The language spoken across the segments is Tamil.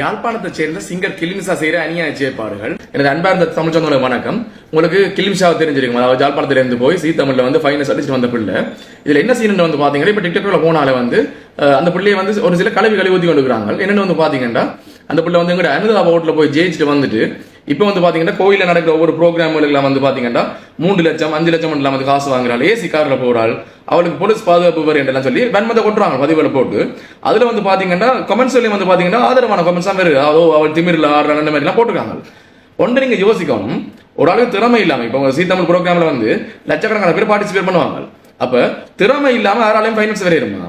யாழ்ப்பாணத்தை சேர்ந்த சிங்கர் கிளிமிசா செய்கிற அநியாய செயற்பாடுகள் எனது அன்பார்ந்த தமிழ் சொந்தங்களுக்கு வணக்கம். உங்களுக்கு கிளிமிசாவை தெரிஞ்சிருக்கும்? அதாவது யாழ்ப்பாணத்துல இருந்து போய் சீ தமிழ்ல வந்து ஃபைனஸ் அடிச்சுட்டு வந்த பிள்ளை. இதுல என்ன சீன் வந்து பாத்தீங்கன்னா இப்ப டிக்டாக்ல போனால வந்து அந்த பிள்ளையை வந்து ஒரு சில கலவி கழுவி ஊத்தி கொண்டுக்கிறாங்க என்னன்னு வந்து பாத்தீங்கன்னா அந்த பிள்ளை வந்து எங்கட அனுதாப ஓட்டில் போய் ஜெயிச்சுட்டு வந்துட்டு இப்போ வந்து பாத்தீங்கன்னா கோயிலில் நடக்கிற ஒவ்வொரு ப்ரோக்ராம்களுக்கெல்லாம் வந்து பாத்தீங்கன்னா மூன்று லட்சம் அஞ்சு லட்சம் எல்லாம் வந்து காசு வாங்குறாள். ஏசி கார்ல போறாள். அவளுக்கு போலீஸ் பாதுகாப்பு வேறு என்றெல்லாம் சொல்லி வன்மத்தை கொட்டுறாங்க பதிவுல போட்டு. அதில் வந்து பார்த்தீங்கன்னா கமெண்ட்ஸ்லையும் வந்து பார்த்தீங்கன்னா ஆதரவான கமெண்ட்ஸ் தான் அதோ அவள் திமிரில் ஆடுறாங்க அந்த மாதிரிலாம் எல்லாம் போட்டிருக்காங்க. ஒன்று நீங்கள் யோசிக்கணும். ஒரு அளவுக்கு திறமை இல்லாமல் இப்போ சீ தமிழ் ப்ரோக்ராமில் வந்து லட்சக்கணக்கான பேர் பார்ட்டிசிபேட் பண்ணுவாங்க. அப்போ திறமை இல்லாமல் யாராலையும் ஃபைனல்ஸ் வரையிருமா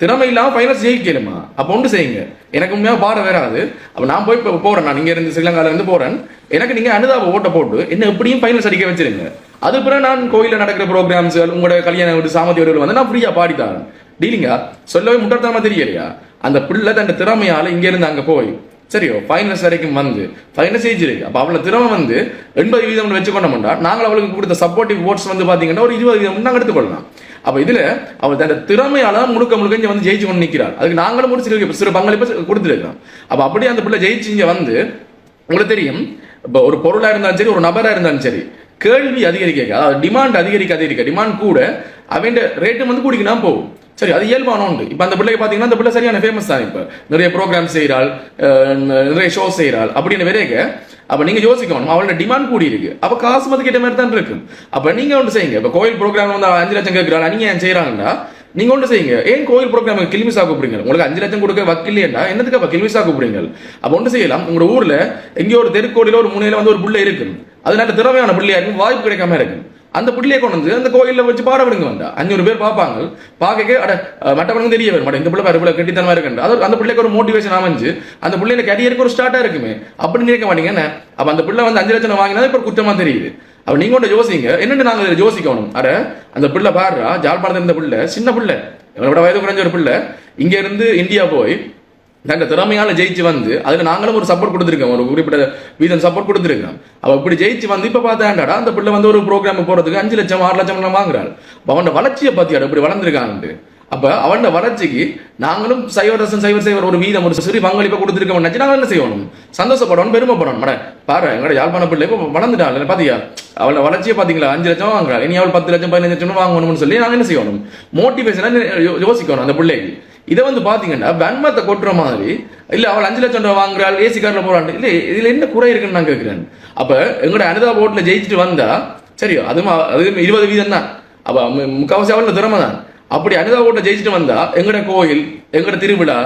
திறமை இல்லாமல் ஃபைனல்ஸ் ஜெயிக்கலுமா அப்போ ஒன்று செய்யுங்க. எனக்கு உண்மையாக பாட வராது அப்போ நான் போய் இப்போ போகிறேன் நான் இங்கே இருந்து ஸ்ரீலங்காவிலேருந்து இருந்து எனக்கு நீங்கள் அனுதாப ஓட்டை போட்டு என்ன எப்படியும் ஃபைனல்ஸ் அடிக்க வச்சிருங்க. அது பிறகு நான் கோயிலில் நடக்கிற ப்ரோக்ராம்ஸ் உங்களோட கல்யாண ஒரு சாமதி வீடுகள் வந்து நான் ஃப்ரீயாக பாடித்தாரேன் டீலிங்கா? சொல்லவே முட்டாள்தனமா தெரியலையா? அந்த பிள்ளை தன் திறமையால் இங்கேருந்து அங்கே போய் சரியோ ஃபைனல்ஸ் வரைக்கும் வந்து ஃபைனல்ஸ் ஜெயிச்சிருக்கு அப்போ அவளை திறமை வந்து எண்பது வீதம் முடியா நாங்கள் அவளுக்கு கொடுத்த சப்போர்ட்டிவ் ஓட்ஸ் வந்து பார்த்தீங்கன்னா ஒரு இருபது வீதம் நாங்கள் எடுத்துக்கொள்ளலாம் அப்போ இதில் அவள் தன் திறமையால தான் முழுக்க முழுக்க இங்கே வந்து ஜெயிச்சு கொண்டு நிற்கிறார் அதுக்கு நாங்களும் ஒரு சிறு சிறு பங்களிப்பு கொடுத்துருக்கோம். அப்போ அப்படியே அந்த பிள்ளை ஜெயிச்சு இங்கே வந்து உங்களுக்கு தெரியும். இப்போ ஒரு பொருளாக இருந்தாலும் சரி ஒரு நபராக இருந்தாலும் சரி கேள்வி அதிகரிக்க அதாவது டிமாண்ட் அதிகரிக்க அதிகரிக்க டிமாண்ட் கூட அவன் ரேட்டு வந்து கூடிக்கலாம் போகும். சரி அது இயல்பான உண்டு இப்போ அந்த பிள்ளைக்கு பார்த்தீங்கன்னா அந்த பிள்ளை சரியான ஃபேமஸ் தான் இப்போ. நிறைய ப்ரோக்ராம் செய்கிறாள் நிறைய ஷோ செய்கிறாள் அப்படின்னு விரைக்க அப்போ நீங்கள் யோசிக்கணும் அவளோட டிமாண்ட் கூடி இருக்கு அப்போ காசு மதிக்க கேட்ட மாதிரி தான் இருக்கு அப்போ நீங்கள் ஒன்று செய்யுங்க. இப்போ கோயில் ப்ரோக்ராம் வந்து அஞ்சு லட்சம் கேட்குறாள் நீங்க ஏன் செய்கிறாங்கன்னா நீங்கள் ஒன்று செய்யுங்க. ஏன் கோயில் ப்ரோக்ராம் கிளிமிசா கூப்பிடுங்க உங்களுக்கு அஞ்சு லட்சம் கொடுக்க வக்கில்லையா என்னதுக்கு அப்போ கிளிமிசா கூப்பிடுங்க அப்போ ஒன்று செய்யலாம். உங்களோட ஊரில் எங்கேயோ ஒரு தெருக்கோடியில் ஒரு முனையில் வந்து ஒரு புள்ளை அது நல்ல திறமையான பிள்ளையா இருக்கும் வாய்ப்பு கிடைக்காம இருக்கும் அந்த பிள்ளையை கொண்டு வந்து அந்த கோயிலில் வச்சு பாட விடுங்க வந்தா. அஞ்சூறு பேர் பார்ப்பாங்க. பார்க்க அட அஹ், மற்றவனுக்கு தெரிய வரும். மாட்டேன் இந்த பிள்ளை பாரு பிள்ளை கெட்டித்தனமா இருக்கு அது அந்த பிள்ளைக்கு ஒரு மோட்டிவேஷன் அமைஞ்சு அந்த பிள்ளைல கரியருக்கு ஒரு ஸ்டார்ட்டாக இருக்குமே. அப்படி நினைக்க மாட்டீங்க என்ன? அப்ப அந்த பிள்ளை வந்து அஞ்சு லட்சம் வாங்கினா இப்ப குற்றமா தெரியுது. அப்ப நீங்க ஒன்று யோசிங்க என்னென்னு நாங்கள் இதில் யோசிக்கணும்? அட அந்த பிள்ளை பாடுறா ஜாழ்ப்பாணத்துல இருந்த பிள்ளை சின்ன பிள்ளை. எங்களை விட வயது குறைஞ்ச ஒரு பிள்ளை. இங்க இருந்து இந்தியா போய் தங்க திறமையால ஜெயிச்சு வந்து அதுக்கு நாங்களும் ஒரு சப்போர்ட் கொடுத்துருக்கோம். ஒரு குறிப்பிட்ட வீதம் சப்போர்ட் கொடுத்துருக்கோம். அவ இப்படி ஜெயிச்சு வந்து இப்ப பார்த்தாண்டாடா அந்த பிள்ளை வந்து ஒரு ப்ரோக்ராம் போறதுக்கு அஞ்சு லட்சம் ஆறு லட்சம் எல்லாம் வாங்குறாள் அப்ப அவனோட வளர்ச்சியை பத்தியாட இப்படி வளர்ந்துருக்கான்ட்டு. அப்ப அவனோட வளர்ச்சிக்கு நாங்களும் சைவர் ரசன் சைவர் சைவர் ஒரு வீதம் ஒரு சிறு பங்களிப்பை கொடுத்துருக்கோம். நினைச்சு நாங்கள் என்ன செய்யணும்? சந்தோஷப்படணும் பெருமைப்படணும் மேடம் பாரு எங்களோட யாழ்ப்பாண பிள்ளை இப்போ வளர்ந்துட்டாள். பாத்தியா? அவளோட வளர்ச்சியை பாத்தீங்களா? அஞ்சு லட்சம் வாங்குறாள் இனி அவள் பத்து லட்சம் பதினஞ்சு லட்சம் வாங்கணும்னு சொல்லி நாங்க என்ன செய்யணும்? மோட்டிவேஷனா யோசிக்கணும் அந்த பிள்ளைக்கு. இதை வந்து பார்த்தீங்கன்னா வன்மத்தை கொட்டுற மாதிரி இல்லை அவள் அஞ்சு லட்சம் ரூபா வாங்குறாள் ஏசி காரில் போகிறாள் இல்லை இதில் என்ன குறை இருக்குன்னு நான் கேட்குறேன் அப்போ எங்களோட அனிதா போட்டில் ஜெயிச்சுட்டு வந்தா சரி அதுவும் அதுவும் இருபது வீதம் தான். அப்போ முக்கால்வாசி அவள் திறமை தான் அப்படி அனிதா போட்ல ஜெயிச்சுட்டு வந்தா எங்கட கோயில் எங்கட திருவிழா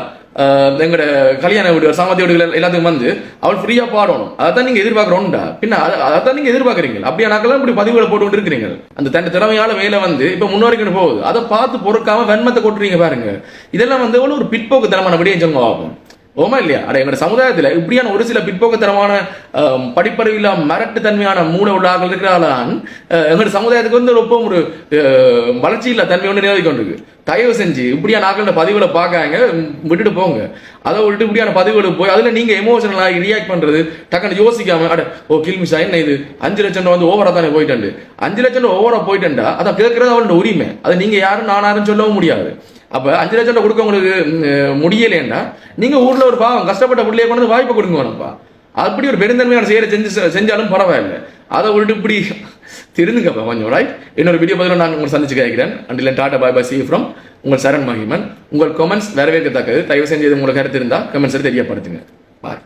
எங்களோட கல்யாண வீடு சாமத்திய வீடுகள் எல்லாத்துக்கும் வந்து அவள் ஃப்ரீயாக பாடணும் அதை தான் நீங்கள் எதிர்பார்க்கறோம்டா பின்ன அதை தான் நீங்கள் எதிர்பார்க்குறீங்க அப்படியே நாக்கெல்லாம் இப்படி பதிவுகளை போட்டு கொண்டு இருக்கிறீங்க அந்த தன் திறமையால வேலை வந்து இப்போ முன்னோரிக்கணும் போகுது அதை பார்த்து பொறுக்காம வெண்மத்தை கொட்டுறீங்க பாருங்க இதெல்லாம் வந்து ஒரு பிற்போக்கு தனமான விடியம் சொல்லுங்க பார்ப்போம் ஓமா இல்லையா அட எங்களோட சமுதாயத்தில் இப்படியான ஒரு சில பிற்போக்கத்தனமான ஆஹ், படிப்பறிவில்லா மரட்டு தன்மையான மூட உள்ளார்கள் இருக்கிறாளான் எங்களோட சமுதாயத்துக்கு வந்து ரொம்ப ஒரு வளர்ச்சி இல்ல தன்மை ஒன்று நிலவிக்கொண்டிருக்கு தயவு செஞ்சு இப்படியான ஆக்களோட பதிவுகளை பார்க்காங்க விட்டுட்டு போங்க. அதை விட்டு இப்படியான பதிவுகளுக்கு போய் அதில் நீங்கள் எமோஷனலாக ரியாக்ட் பண்ணுறது டக்குன்னு யோசிக்காம அட ஓ கில்மிஷா என்ன இது? அஞ்சு லட்சம் ரூபா வந்து ஓவராக தானே போயிட்டு அஞ்சு லட்சம் ரூபா ஓவரா போயிட்டா அதை கேட்கறது அவளோட உரிமை. அதை நீங்கள் யாரும் நான் யாரும் சொல்லவும் முடியாது. அப்போ அஞ்சு லட்சம் ரூபா கொடுக்க உங்களுக்கு ம், முடியலைன்னா நீங்க ஒரு பாவம் கஷ்டப்பட்ட பிள்ளைய கொண்டு வந்து வாய்ப்பு கொடுங்க வேணும்ப்பா. அப்படி ஒரு பெருந்தன்மையான செயலை செஞ்சு செஞ்சாலும் பரவாயில்லை. அதை விட்டு இப்படி திருந்துங்கப்பா கொஞ்சம் ரைட் இன்னொரு வீடியோ பதிலாக நான் உங்களை சந்திச்சு கேட்கிறேன். Until tata bye bye see from உங்கள் சரண் மகிமன். உங்கள் கமெண்ட்ஸ் வரவேற்கத்தக்கது. தயவு செஞ்சு இது உங்களுக்கு கருத்து இருந்தால் கமெண்ட்ஸை தெரியப்படுத்துங்க. பாய்